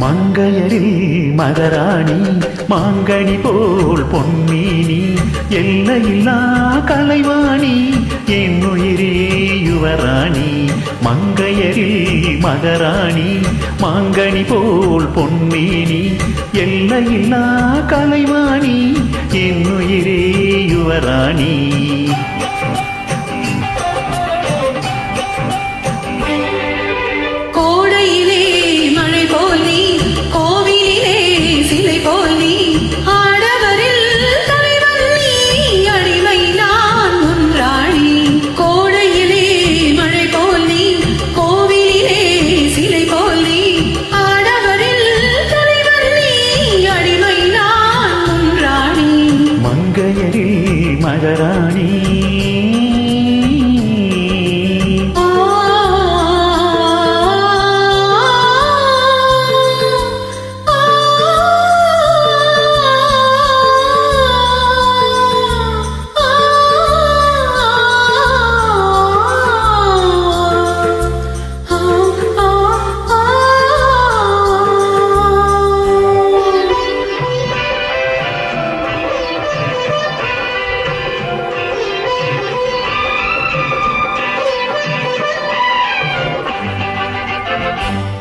மங்கையரில் மகராணி மாங்கனி போல் பொன்மீனி எல்லையில்லா கலைவாணி என் உயிரே யுவராணி மங்கையரில் மகராணி மாங்கனி போல் பொன்மீனி எல்லையில்லா கலைவாணி என் உயிரே யுவராணி.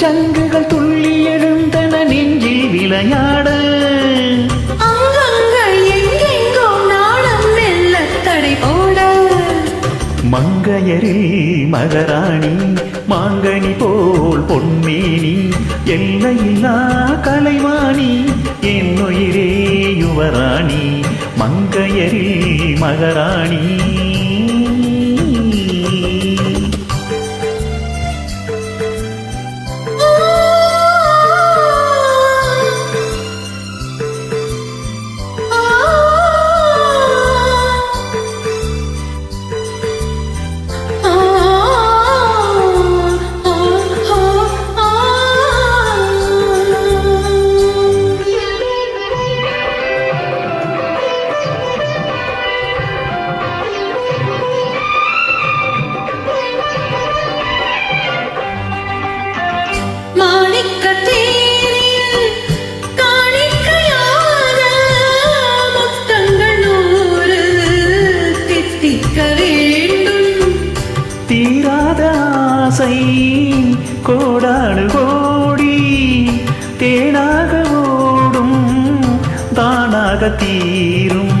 சங்குகள் துள்ளி எழுந்தன நெஞ்சில் விளையாட. மங்கையரில் மகராணி மாங்கனி போல் பொன்மேனி எல்லையில்லா கலைவாணி என் உயிரே யுவராணி மங்கையரில் மகராணி. தீராத ஆசை கோடாடு கோடி தேனாக ஓடும் தானாக தீரும்.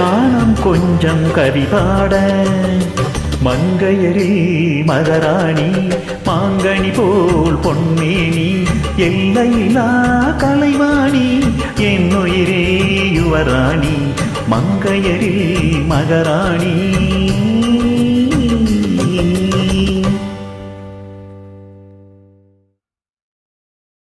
நாணம் கொஞ்சம் கரிபாட மங்கையரில் மகராணி மாங்கனி போல் பொன்னேனி எல்லையிலா கலைவாணி என் உயிரே யுவராணி மங்கையரில் மகராணி.